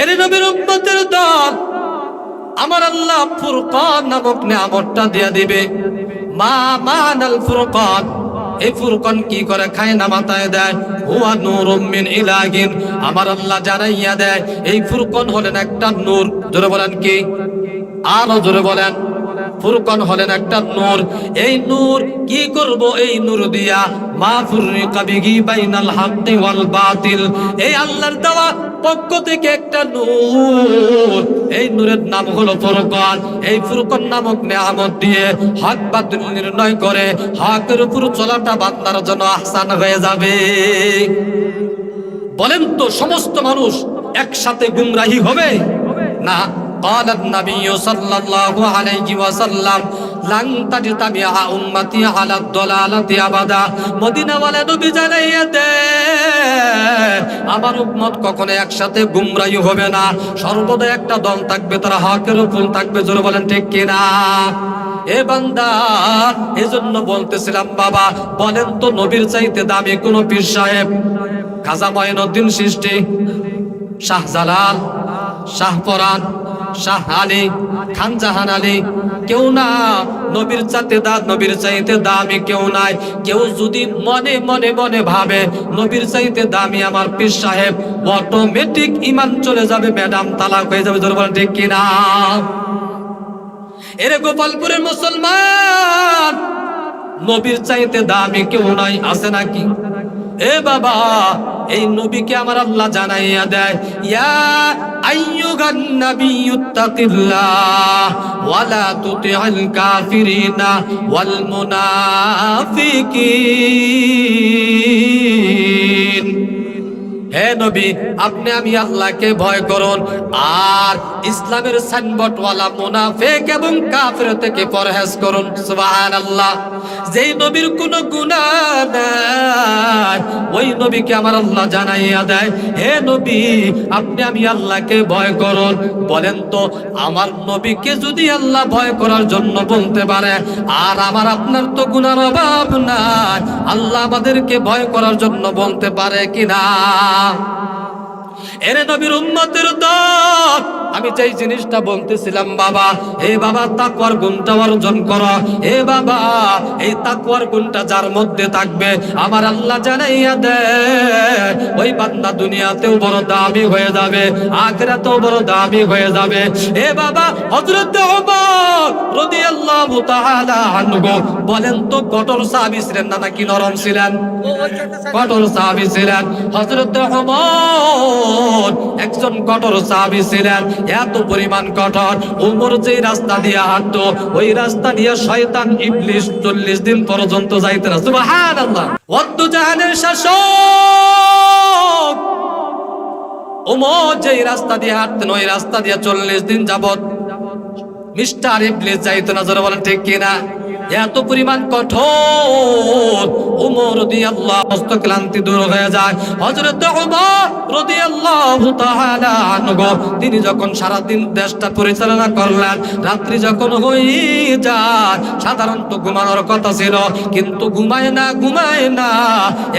এর নবীর উম্মতের দল, আমার আল্লাহ ফুরকান নামক নিয়ামতটা দিয়া দিবে। মা মানাল ফুরকান, এই ফুরকান কি করে খায় না মাথায় দেয়? হুয়া নূরুম মিন ইলাহিন, আমার আল্লাহ জানাইয়া দেয়, এই ফুরকান হলেন একটা নূর। জোরে বলেন কি? আরও জোরে বলেন। ফুরকান হলেন একটা নূর। এই নূর কি করব? এই নূর দিয়া মা ফুররিকা বাইনাল হাক্কি ওয়াল বাতিল। এই আল্লাহর দেওয়া পক্ষ থেকে একটা নূর। এই নূরের নাম হলো ফুরকান। এই ফুরকান নামক নিয়ামত দিয়ে হক বাতিল নির্ণয় করে হকের উপর চলাটা বান্দার জন্য আহসান হয়ে যাবে। বলেন তো, সমস্ত মানুষ একসাথে গুমরাহি হবে? না। قال النبي صلى الله عليه وسلم لن تجتمع امتي على الضلاله ابدا মদিনা ওয়ালা নবী জানাইয়া দে আমার উম্মত কখনো একসাথে গুমরাহি হবে না সর্বদা একটা দল থাকবে তারা হকের উপর থাকবে জোরে বলেন ঠিক কিনা এ বান্দা এজন্য বলতেছিলাম বাবা বলেন তো নবীর চাইতে দামি কোন পীর সাহেব খাজা মঈনুদ্দিন সৃষ্টি শাহজালাল শাহপরান শাহ আলী খানজাহান আলী। কেউ না নবীর চাইতে দা, নবীর চাইতে দামি কেউ নাই। কেউ যদি মনে মনে মনে ভাবে, নবীর চাইতে দামি আমার পীর সাহেব অটোমেটিক ইমান চলে যাবে ম্যাডাম তালাক হয়ে যাবে, জোর বলেন ঠিক কিনা? এরে গোপালপুরের মুসলমান, নবীর চাইতে দামি কেউ নাই, আছে নাকি? এ বাবা, এই নবীকে আমার আল্লাহ জানাইয়া দেয়, ইয়া ওয়ালা কাফিরিনা ওয়াল হে নবী, আপনি আমি আল্লাহকে ভয় করুন, আর ইসলামের সাইনবোর্ডওয়ালা মুনাফিক এবং কাফের থেকে পরহেজ করুন, সুবহানাল্লাহ। যেই নবীর কোনো গুনাহ নাই, ওই নবীকে আমার আল্লাহ জানাইয়া দেয়, হে নবী, আপনি আমি আল্লাহকে ভয় করুন। বলেন তো, আমার নবীকে যদি আল্লাহ ভয় করার জন্য বলতে পারে, আর আমার আপনার তো গুণার অভাব নাই, আল্লাহ আমাদেরকে ভয় করার জন্য বলতে পারে কিনা এরে নবীর উম্মতের দল আমি যেই জিনিসটা বলতেছিলাম, বাবা এ বাবা, তাকওয়ার গুণটা অর্জন করো। এ বাবা, এই তাকওয়ার গুণটা যার মধ্যে থাকবে, আমার আল্লাহ জানাইয়া দে। ওই বান্দা দুনিয়াতেও বড় দামি হয়ে যাবে, আখিরাতেও বড় দামি হয়ে যাবে। এ বাবা, হযরত ওমর রাদিয়াল্লাহু তাআলা আনহু বলেন তো, কঠোর সাহাবী ছিলেন না, নাকি নরম ছিলেন? কঠোর সাহাবী ছিলেন। হযরত ওমর একজন কঠোর সাহাবী ছিলেন। এত পরিমাণ কঠোর। উমর যে রাস্তা দিয়ে হাঁটতো, ওই রাস্তা দিয়ে শয়তান ইবলিশ চল্লিশ দিন পর্যন্ত যাইতে না। সুবহানাল্লাহ। অদ্দ জাহানের শাসক। ওমর যে রাস্তা দিয়ে হাঁটতেন, ওই রাস্তা দিয়ে চল্লিশ দিন যাবত মিস্টার ইবলিস যাইতো না। জোরে বলেন, ঠিক কিনা? এত পরিমাণ কঠোর। উমর রাদিয়াল্লাহু সমস্ত ক্লান্তি দূর হয়ে যায়। হযরত উমর রাদিয়াল্লাহু তাআলা তিনি যখন সারা দিন দেশটা পরিচালনা করলেন, রাত্রি যখন হয়ে যায়, সাধারণত ঘুমানোর কথা ছিল, কিন্তু ঘুমায় না ঘুমায় না,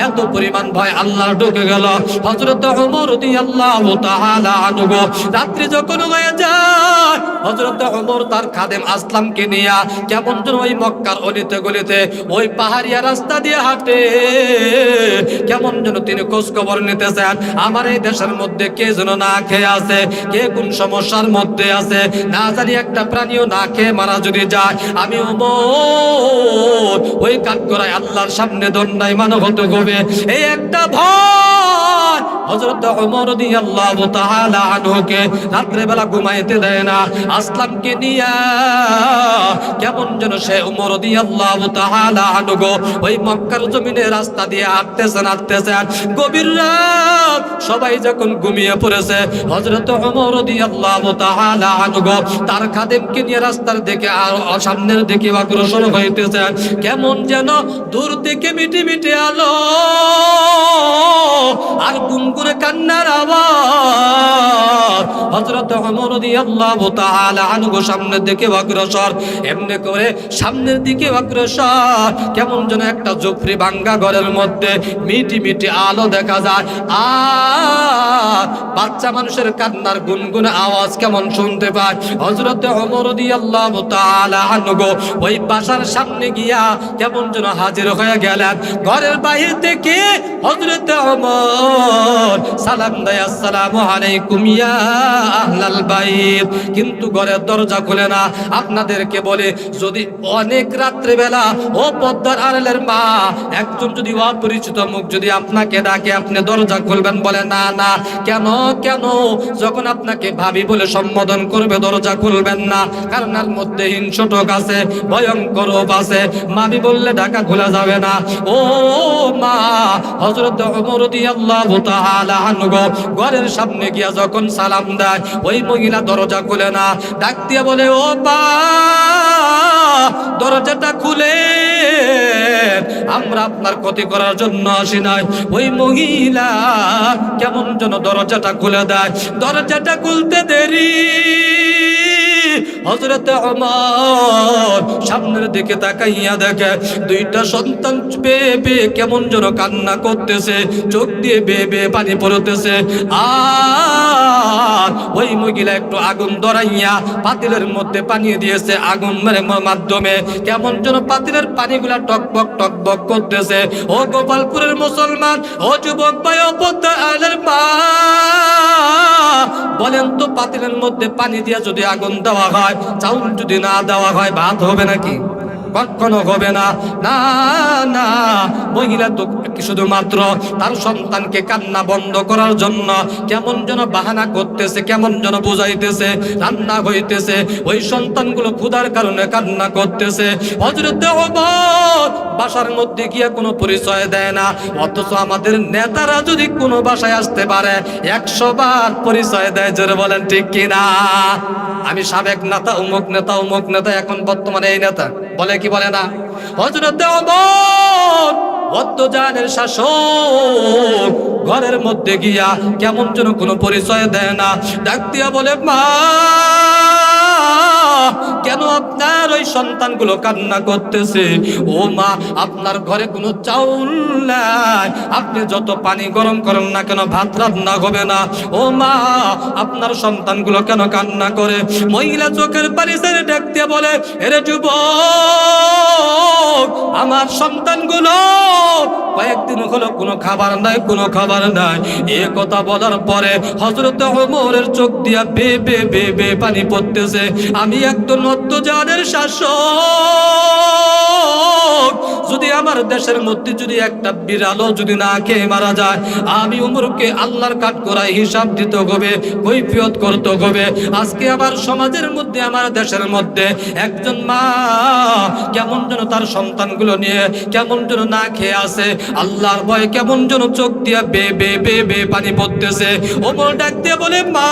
এত পরিমাণ ভয় আল্লাহ ঢুকে গেল। হযরত উমর তাআলা আনহু, রাত্রি যখন হয়ে যায়, হযরত উমর তার খাদেম আসলামকে নিয়ে, কেমন ওই মক্কার অলিতে গলিতে ওই পাহাড়িয়া রাস্তা দিয়ে হাঁটে। কেমন যেন তিনি খোঁজ খবর নিতেছেন, আমার এই দেশের মধ্যে কে যেন না খেয়ে আছে, কে কোন সমস্যার মধ্যে আছে, না জানি একটা প্রাণীও না খেয়ে মারা যদি যায়, আমি ওই কাজ করায় আল্লাহর সামনে দণ্ডায় মানব হতে হবে এই একটা ভয় হযরত ওমর রাদিয়াল্লাহু তাআলা আনহুকে রাত্রে বেলা ঘুমাইতে দেয় না। নিয়া কেমন যেন সে ওমর রাদিয়াল্লাহু তাআলা আনহু ওই মক্কার জমিনে রাস্তা দিয়ে হাঁটতেছেন হাঁটতেছেন। গভীর রাত সবাই যখন ঘুমিয়ে পড়েছে, হযরত ওমর রাদিয়াল্লাহু তাআলা আনহু তার খাদেমকে নিয়ে রাস্তার দিকে আর সামনের দিকে অগ্রসর হইতেছেন। কেমন যেন দূর থেকে মিটি মিটি আলো আর গুনগুনে কান্নার আওয়াজ তাআলা আনহু সামনের দিকে অগ্রসর। এমনি করে সামনের দিকে অগ্রসর। কেমন যেন একটা ঘরের মধ্যে মিটি মিটি আলো দেখা যায়। বাচ্চা মানুষের কান্নার গুনগুন আওয়াজ কেমন শুনতে পায়। আনহু ওই বাসার সামনে গিয়া কেমন যেন হাজির হয়ে গেলেন। ঘরের বাইরে থেকে ওমর সালাম দেয়, আসসালামু আলাইকুম ইয়া আহলাল বাইত। কিন্তু ঘরের দরজা খুলে না। আপনাদেরকে বলে, যদি অনেক রাত্রে বেলা ও পদ্মার আড়ালের মা একজন যদি অপরিচিত মুখ যদি আপনাকে ডাকে, আপনি দরজা খুলবেন বলে, না না, কেন কেন? যখন আপনাকে ভাবি বলে সম্বোধন করবে, দরজা খুলবেন না। কারণ এর মধ্যে হিংসটক আছে, ভয়ঙ্কর আছে। মামি বললে, ঢাকা খোলা যাবে না। ও, মা আনহু ঘরের সামনে গিয়া যখন সালাম দেয় ওই মহিলা দরজা খুলে না। ডাক দিয়ে বলে, ও বা দরজাটা খুলে। আমরা আপনার ক্ষতি করার জন্য আসি নাই। ওই মহিলা কেমন যেন দরজাটা খুলে দেয়। দরজাটা খুলতে দেরি। হজরতে অমর সামনের দিকে তাকাইয়া দেখে, দুইটা সন্তান বেয়ে বেয়ে কেমন যেন কান্না করতেছে, চোখ দিয়ে বেয়ে বেয়ে পানি পড়তেছে। আর ওই মহিলা একটু আগুন ধরাইয়া পাতিলের মধ্যে পানি দিয়েছে আগুন মেরে মাধ্যমে। কেমন যেন পাতিলের পানিগুলা টকবক টকবক করতেছে। ও গোপালপুরের মুসলমান, ও যুবক ভাই পদ্মা আলের মা। বলেন তো পাতিলের মধ্যে পানি দিয়া যদি আগুন দেওয়া হয়, চাউল যদি না দেওয়া হয়, ভাত হবে নাকি? কখনো হবে না। না না, মহিলা তো শুধুমাত্র তার সন্তানকে কান্না বন্ধ করার জন্য কেমন যেন বাহানা করতেছে, কেমন যেন বুঝাইতেছে, রান্না হইতেছে, ওই সন্তানগুলো ক্ষুধার কারণে কান্না করতেছে। বাসার মধ্যে গিয়ে কোনো পরিচয় দেয় না, অথচ আমাদের নেতারা যদি কোনো বাসায় আসতে পারে, একশো বার পরিচয় দেয়, জোরে বলেন ঠিক কিনা? আমি সাবেক নেতা, উমুক নেতা উমুক নেতা, এখন বর্তমানে এই নেতা। বলে কি বলে না? হজরত বদ্ধজানের শাসক ঘরের মধ্যে গিয়া কেমন যেন কোনো পরিচয় দেয় না। ডাক দিয়া বলে, মা কেন আপনার ওই সন্তানগুলো কান্না করতেছে? ও মা, আপনার ঘরে কোনো চাউল নাই। আপনি যত পানি গরম করেন না কেন, ভাত রান্না হবে না। ও মা, আপনার সন্তানগুলো কেন কান্না করে? মহিলা চোখের পানি ছেড়ে ডাক দিয়ে বলে, এরে যুব আমার সন্তানগুলো কয়েকদিন হলো কোনো খাবার নাই, কোনো খাবার নাই। এ কথা বলার পরে হজরত ওমরের চোখ দিয়া বে বে বে বে পানি পড়তেছে। আমি একজন অত্যাচারের শাসক। যদি আমার দেশের মধ্যে যদি একটা বিড়ালও যদি না খেয়ে মারা যায়, আমি উমরকে আল্লাহর কাঠ করায় হিসাব দিতে হবে কৈফিয়ত করতে হবে আজকে আমার সমাজের মধ্যে, আমার দেশের মধ্যে একজন মা কেমন যেন তার সন্তানগুলো নিয়ে কেমন যেন না খেয়ে আসে আল্লাহর ভয়ে কেমন যেন চোখ দিয়া বে বে বে বে পানি পড়তেছে। ওমর ডাক দিয়ে বলে, মা!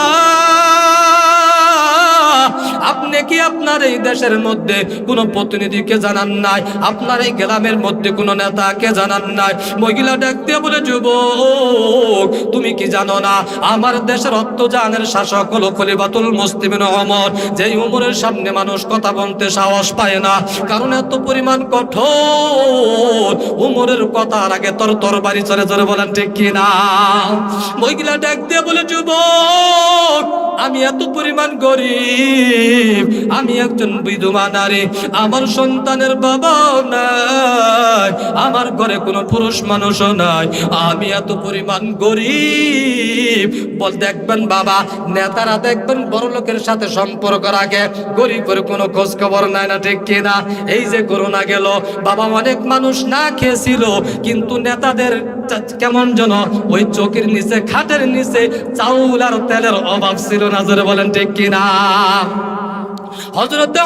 কি আপনার এই দেশের মধ্যে কোনো প্রতিনিধিকে জানান নাই? আপনার এই গ্রামের মধ্যে কোনো নেতাকে জানান নাই? মহিলা ডাক দিয়ে বলে, যুবক, তুমি কি জানো না? আমার দেশের অত্যাচারের শাসক হলো খলিফাতুল মুসলিমিন ওমর। যেই উমরের সামনে মানুষ কথা বলতে সাহস পায় না। কারণ এত পরিমাণ কঠোর। উমরের কথার আগে তোর তোর বাড়ি চলে চলে বলেন, ঠিক কিনা? মহিলা ডাক দিয়ে বলে, যুবক আমি এত পরিমাণ গরিব, আমি একজন বিধবা নারী, আমার সন্তানের বাবা নাই, আমার ঘরে কোনো পুরুষ মানুষও নাই, আমি এত পরিমাণ গরিব। বল দেখবেন বাবা, নেতারা দেখবেন বড় লোকের সাথে সম্পর্ক রাখে, গরিবের কোনো খোঁজ খবর নাই না, ঠিক কিনা এই যে করোনা গেল, বাবা অনেক মানুষ না খেয়েছিল, কিন্তু নেতাদের কেমন যেন ওই চোখের নিচে, খাটের নিচে চাউল আর তেলের অভাব ছিল। জোরে বলেন ঠিক কিনা? হজরত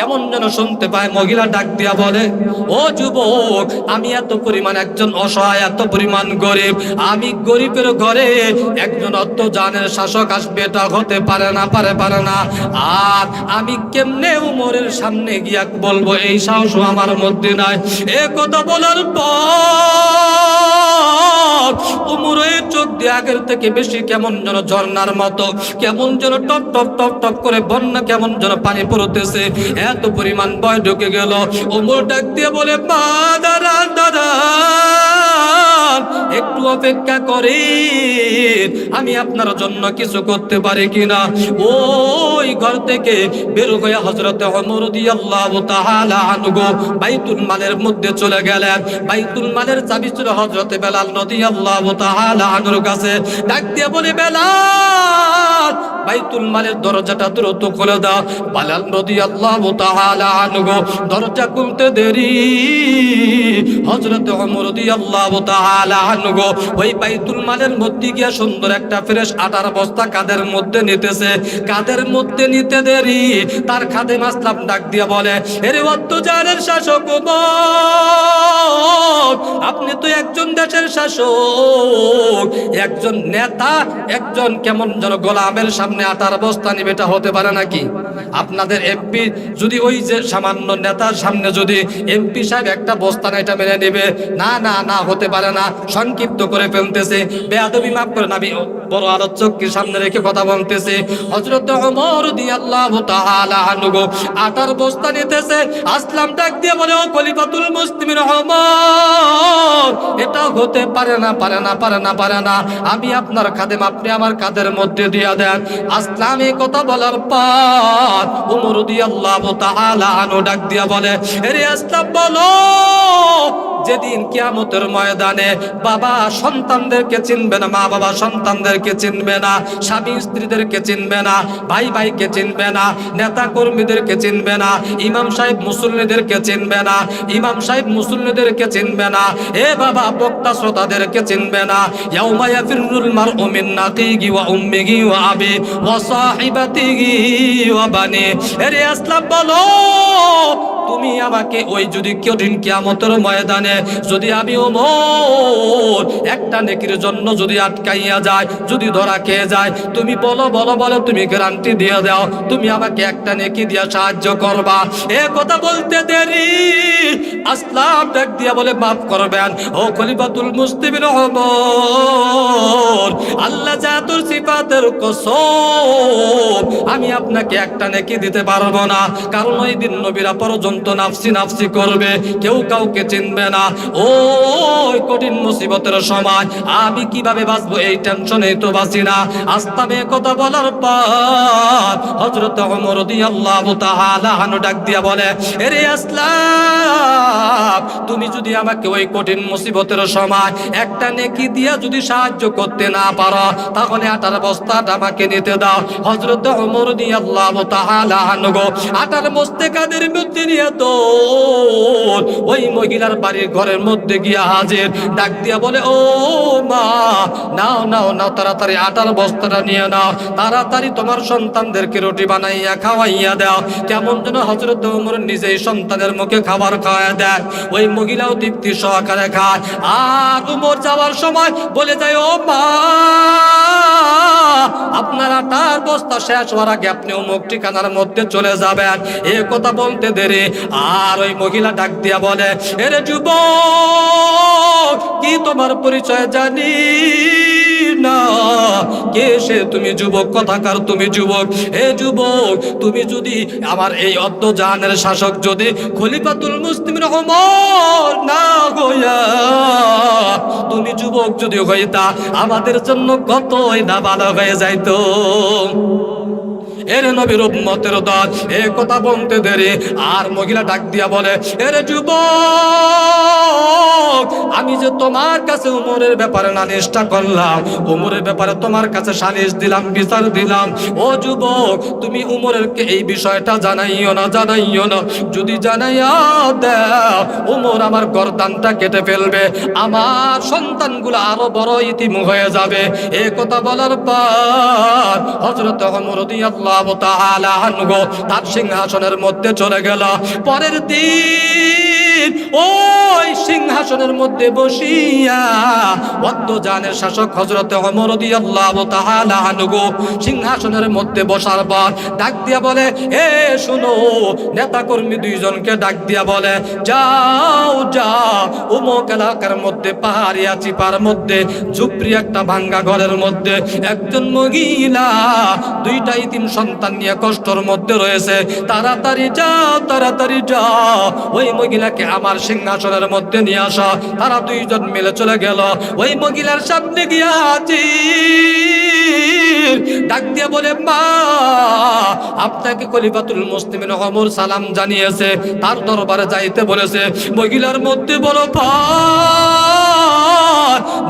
কেমন যেন শুনতে পায়, মহিলা ডাক দিয়া বলে, ও যুবক, আমি এত পরিমাণ একজন অসহায়, এত পরিমাণ গরিব। আমি গরিবের ঘরে একজন অত্যাচারের শাসক আসবে, এটা হতে পারে না, পারে পারে না। আর আমি কেমনে উমরের সামনে গিয়া বলব, এই সাহস আমার মধ্যে নাই। এ কথা বলার পর উমরের চোখ দিয়ে আগের থেকে বেশি কেমন যেন ঝর্ণার মতো, কেমন যেন টপ টপ টপ টপ করে বন্যা কেমন যেন পানি পড়তেছে। এত পরিমাণ ভয় ঢুকে গেল। উমর ডাক দিয়ে বলে, মা দাদা দাদা একটু অপেক্ষা করে আমি আপনার জন্য কিছু করতে পারি কিনা? ওই ঘর থেকে বের হয়ে হজরতে অমর দিয়াল্লাহু তাআলা আনহু বাইতুল মালের মধ্যে চলে গেলেন। বাইতুল মালের চাবি ছিল হজরতে বেলাল রাদিয়াল্লাহু তাআলা আনহুর কাছে। ডাক দিয়ে বলে, বেলাল, বাইতুল মালের দরজাটা দ্রুত খুলে দাও। বালাল বেলাল রাদিয়াল্লাহু তাআলা আনহু। দরজা খুলতে দেরি। হজরতে অমর দিয়াল্লাহু তাআলা আনহু। ওই বাইতুল মালের মধ্যে গিয়া সুন্দর একটা ফ্রেশ আটার বস্তা কাদের মধ্যে নিতেছে? কাদের মধ্যে নিতে দেরি? তার খাদে মাসলাম ডাক দিয়া বলে এরে অত্যাচারের শাসক ওমর, আপনি তো একজন দেশের শাসক। একজন নেতা একজন কেমন যেন গোলামের সামনে আটার বস্তা নিবে এটা হতে পারে নাকি? আপনাদের এমপি যদি ওই যে সামান্য নেতার সামনে যদি এমপি সাহেব একটা বস্তা না এটা মেনে নেবে, না না না হতে পারে না, সংক্ষিপ্ত করে ফেলতেছে, বেয়াদবি মাফ করে নাবি বড় আলোচককে সামনে রেখে কথা বলতেছে। হযরত ওমর রাদিয়াল্লাহু তাআলা আনহু আটার বস্তা নিতেছে, আসলাম ডাক দিয়ে বলে, ও খলিফাতুল মুসলিমিন ওমর, এটা হতে পারে না পারে না পারে না পারে না, আমি আপনার খাদেম আপনি আমার কাদের মধ্যে দিয়া দেন। আসলাম কথা বলার পর ওমর রাদিয়াল্লাহু তাআলা আনু ডাক দিয়া বলে এরে আসলাম বলো যেদিন কিয়ামতের ময়দানে বাবা সন্তানদেরকে চিনবে না, মা বাবা সন্তানদেরকে চিনবে না, স্বামী স্ত্রীদেরকে চিনবে না, ভাই ভাইকে চিনবে না, নেতা কর্মীদেরকে চিনবে না, ইমাম সাহেব মুসল্লিদেরকে চিনবে না, ইমাম সাহেব মুসল্লিদেরকে চিনবে না, এ বাবা বক্তা শ্রোতাদেরকে চিনবে না, ইয়াউমা ইয়াফিরুল মারউ মিন নাকিহি ওয়া উম্মিহি ওয়া আবি ওয়া সাহিবাতিহি ওয়া বানি। এরে আসলাম বলো তুমি আমাকে ওই যদি কঠিন কিয়ামতের ময়দানে যদি আমি ওমর, একটা নেকির জন্য যদি আটকাইয়া যায়, যদি ধরা খেয়ে যায়, তুমি বলো বলো বলো, তুমি গ্যারান্টি দিয়ে দাও, তুমি আমাকে একটা নেকি দিয়ে সাহায্য করবা। এ কথা বলতে দেরি। আসলাম ডাক দিয়া বলে, মাফ করবেন, ও খলিফাতুল মুসলিমিন ওমর, আল্লাহ জাতুর সিফাতের কসম, আমি আপনাকে একটা নেকি দিতে পারব না, কারণ ওই দিন নবীরা পর্যন্ত নাফসি নাফসি করবে, কেউ কাউকে চিনবে না। ও কঠিন মুসিবতের সময় আমি কীভাবে বাঁচবো এই টেনশনে তো বাঁচি না। আস্তামে কথা বলার পর হজরত তাআলা আনহু ডাক দিয়া বলে, এরে আসলাম, তুমি যদি আমাকে ওই কঠিন মুসিবতের সময় একটা নেকি দিয়া যদি সাহায্য করতে না পারো, তাহলে আটার বস্তাটা আমাকে নিতে দাও। হজরত ওমর রাদিয়াল্লাহু তাআলা আনহু আটার বস্তে কাদের মধ্যে নিয়ে তো ওই মহিলার বাড়ির ঘরের মধ্যে গিয়া হাজির। ডাক দিয়া বলে, ও মা, নাও নাও নাও, তাড়াতাড়ি আটার বস্তাটা নিয়ে নাও। তাড়াতাড়ি তোমার সন্তানদেরকে রুটি বানাইয়া খাওয়াইয়া দাও। কেমন যেন হজরত ওমর নিজেই সন্তানের মুখে খাবার খাওয়ায় দেয়। ওই মহিলাও তৃপ্তি সহকারে খায়। আর উমর যাওয়ার সময় বলে যায়, ও মা, আপনার আটার বস্তা শেষ হওয়ার আগে আপনি অমুক ঠিকানার মধ্যে চলে যাবেন। এ কথা বলতে দেরি। আর ওই মহিলা ডাক দিয়া বলে এরে যুব কি তোমার পরিচয় জানি না? কে সে? তুমি যুবক, কথাকার তুমি যুবক। যুবক, তুমি যদি আমার এই শাসক যদি মুসলিম রহমর না হইয়া, তুমি যুবক যদি হইতা, আমাদের জন্য কতই না ভালো হয়ে যাইতো? এর নবীর উম্মতের দল এ কথা বলতে দেরি। আর মহিলা ডাক দিয়া বলে এর যুবক, আমি যে তোমার কাছে উমরের ব্যাপারে নালিশটা করলাম, উমরের ব্যাপারে তোমার কাছে সালিশ দিলাম, বিচার দিলাম। ও যুবক, তুমি উমরের কে এই বিষয়টা জানাইও না জানাইও না। যদি জানাইয়া দাও, উমর আমার গরদানটা কেটে ফেলবে। আমার সন্তানগুলো আরও বড় ইতিম হয়ে যাবে। এ কথা বলার পর হজরত অমর আল্লাহ তার সিংহাসনের মধ্যে চলে গেল। পরের দিন ওই সিংহাসনের মধ্যে বসিয়া জানের শাসক হযরতে ওমর রাদিয়াল্লাহু সিংহাসনের মধ্যে বসার পর ডাক দিয়া বলে, এ, শুনো। নেতা কর্মী দুইজনকে ডাক দিয়া বলে, যাও যাও। অমুক এলাকার মধ্যে পাহাড়িয়া চিপার মধ্যে, ঝুপড়ি একটা ভাঙ্গা ঘরের মধ্যে একজন মহিলা, দুইটাই তিন সন্তান নিয়ে কষ্টর মধ্যে রয়েছে, তাড়াতাড়ি যাও তাড়াতাড়ি যাও। ওই মহিলাকে আমার সিংহাসনের মধ্যে নিয়ে আসা। তারা দুইজন মিলে চলে গেল। ওই মহিলার সামনে গিয়া হাজির। ডাক দিয়ে বলে, মা, আপনাকে মুসলিমিন অমর সালাম জানিয়েছে। তার দরবারে যাইতে বলেছে। মহিলার মধ্যে বলো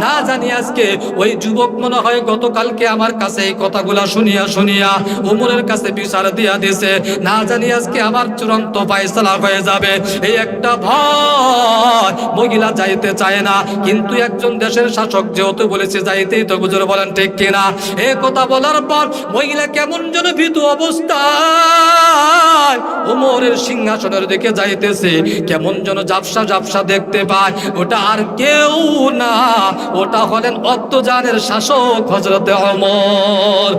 না জানি আজকে ওই যুবক মনে হয় গতকালকে আমার কাছে এই কথাগুলা শুনিয়া শুনিয়া উমরের কাছে বিচার দিয়া দিছে না জানি আজকে আমার চূড়ান্ত ফায়সালা হয়ে যাবে। এই একটা ভয়। মহিলা যাইতে চায় না, কিন্তু একজন দেশের শাসক যেহেতু বলেছে, যাইতেই তো গুজর বলেন ঠিক কিনা? এ কথা বলার পর মহিলা কেমন যেন ভীতু অবস্থায় উমরের সিংহাসনের দিকে যাইতেছে, কেমন যেন জাপসা জাপসা দেখতে পায়। ওটা আর কেউ না, ওটা হলেন অত্যাচারের শাসক হজরতে অমর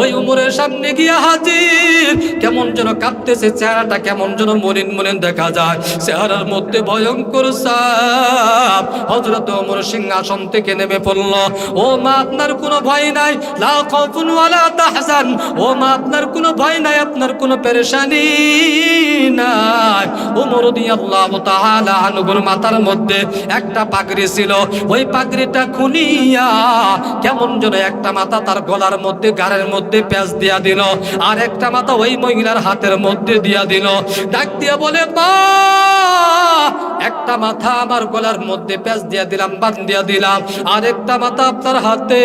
ওই উমরের সামনে গিয়ে হাজির, কেমন যেন কাঁপতেছে চেহারাটা কেমন যেন মলিন মলিন দেখা যায়। চেহারার মধ্যে ভয়ঙ্কর সাপ হজরত ওমর সিংহাসন থেকে নেমে পড়ল। ও মা, আপনার কোনো ভয় নাই? লা খাউফুন ওয়ালা তাহজান। ও মা, আপনার কোনো ভয় নাই, আপনার কোনো পেরেশানি নাই। ওমর রাদিয়াল্লাহু তাআলা আনহুর মাথার মধ্যে একটা পাগড়ি ছিল। ওই পাগড়িটা খুলিয়া কেমন যেন একটা মাথা তার গলার মধ্যে গাড়ের মধ্যে প্যাঁচ দিয়া দিল। আর একটা মাথা ওই মহিলার হাতের মধ্যে দিয়া দিল। ডাক দিয়া বলে, মা একটা মাথা আমার গলার মধ্যে প্যাঁচ দিয়া দিলাম বান দিয়া দিলাম। আর একটা মাথা আপনার হাতে।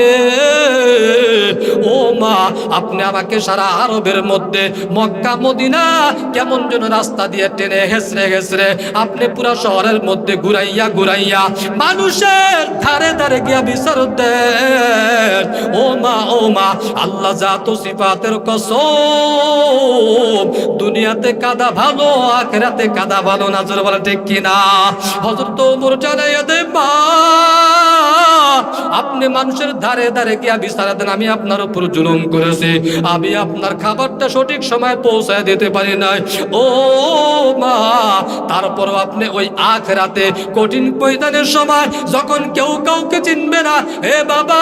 ও মা, আপনি আমাকে সারা আরবের মধ্যে, মক্কা, মদিনা কেমন যেন রাস্তা দিয়ে টেনে হেসরে হেসরে আপনি পুরা শহরের মধ্যে ঘুরাইয়া ঘুরাইয়া মানুষের ধারে ধারে গিয়া বিচার দেন। ও মা ও মা, আল্লাহ জাত সিফাতের কসম। দুনিয়াতে কাদা ভালো, আখেরাতে কাদা ভালো নাজর জোরে বলে ঠিক কিনা? হযরত ওমর জানাইয়া দে মা আপনি মানুষের ধারে ধারে গিয়া বিচার দেন, আমি আপনার উপর জুলুম করেছি। আমি আপনার খাবারটা সঠিক সময় পৌঁছায় দিতে পারি নাই। ও মা, তারপরও আপনি ওই আখ রাতে কঠিন পৈদানের সময় যখন কেউ কাউকে চিনবে না, হে বাবা,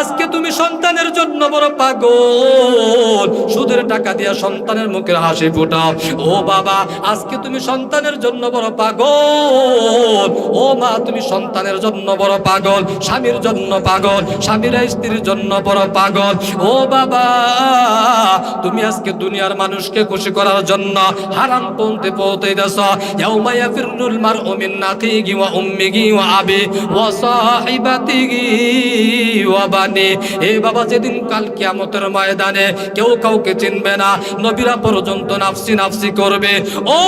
আজকে তুমি সন্তানের জন্য বড় পাগল। সুদের টাকা দিয়া সন্তানের মুখের হাসি ফোটাও। ও বাবা, আজকে তুমি সন্তানের জন্য বড় পাগল। ও মা, তুমি সন্তানের জন্য বড় পাগল, স্বামীর জন্য পাগল, স্বামীরা স্ত্রীর জন্য বড় পাগল। ও বাবা, তুমি আজকে দুনিয়ার মানুষকে খুশি করার জন্য হারাম পন্থে পৌঁছে দেছ ইয়াউমা ইয়াফিরুল মারউ মিন নাতিহি ওয়া উম্মিহি ওয়া আবি ওয়া সাহিবাতিহি ওয়া বানি। এ বাবা, যেদিন কাল কিয়ামতের ময়দানে কেউ কাউকে চিনবে না, নবীরা পর্যন্ত নাফসি নাফসি করবে। ও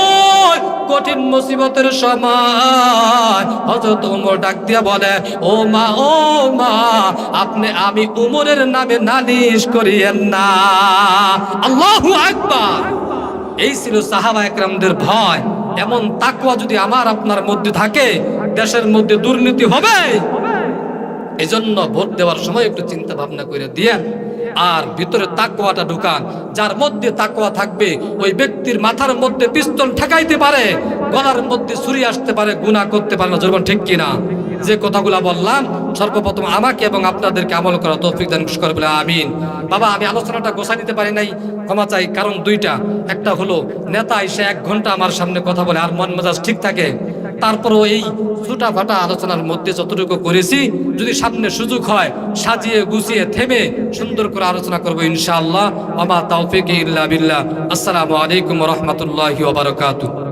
কঠিন মুসিবতের সময় হযরত ওমর ডাক দিয়া বলে ও মা ও মা, আপনি আমি উমরের নামে নালিশ করিয়েন না। আল্লাহ আকবার। এই ছিল সাহাবা একরামদের ভয়। এমন তাকুয়া যদি আমার আপনার মধ্যে থাকে, দেশের মধ্যে দুর্নীতি হবে। এজন্য ভোট দেওয়ার সময় একটু চিন্তা ভাবনা করে দিয়ে আর ভিতরে তাকওয়াটা ঢুকান, যার মধ্যে তাকওয়া থাকবে, ওই ব্যক্তির মাথার মধ্যে পিস্তল ঠেকাইতে পারে, গলার মধ্যে ছুরি আসতে পারে, গুনাহ করতে পারে না জরুর ঠিক কিনা? যে কথাগুলা বললাম, সর্বপ্রথম আমাকে এবং আপনাদেরকে আমল করা তৌফিক দান করে বলে আমিন। বাবা, আমি আলোচনাটা গোছাই নিতে পারি নাই, ক্ষমা চাই, কারণ দুইটা। একটা হলো, নেতা এসে এক ঘণ্টা আমার সামনে কথা বলে, আর মন মেজাজ ঠিক থাকে। তারপরও এই ছোটা ফাটা আলোচনার মধ্যে যতটুকু করেছি, যদি সামনে সুযোগ হয়, সাজিয়ে গুছিয়ে থেমে সুন্দর করে আলোচনা করব ইনশাআল্লাহ। আমা তাওফিক ইল্লা বিল্লাহ। আসসালামু আলাইকুম রহমতুল্লাহি ওয়া বারাকাতুহু।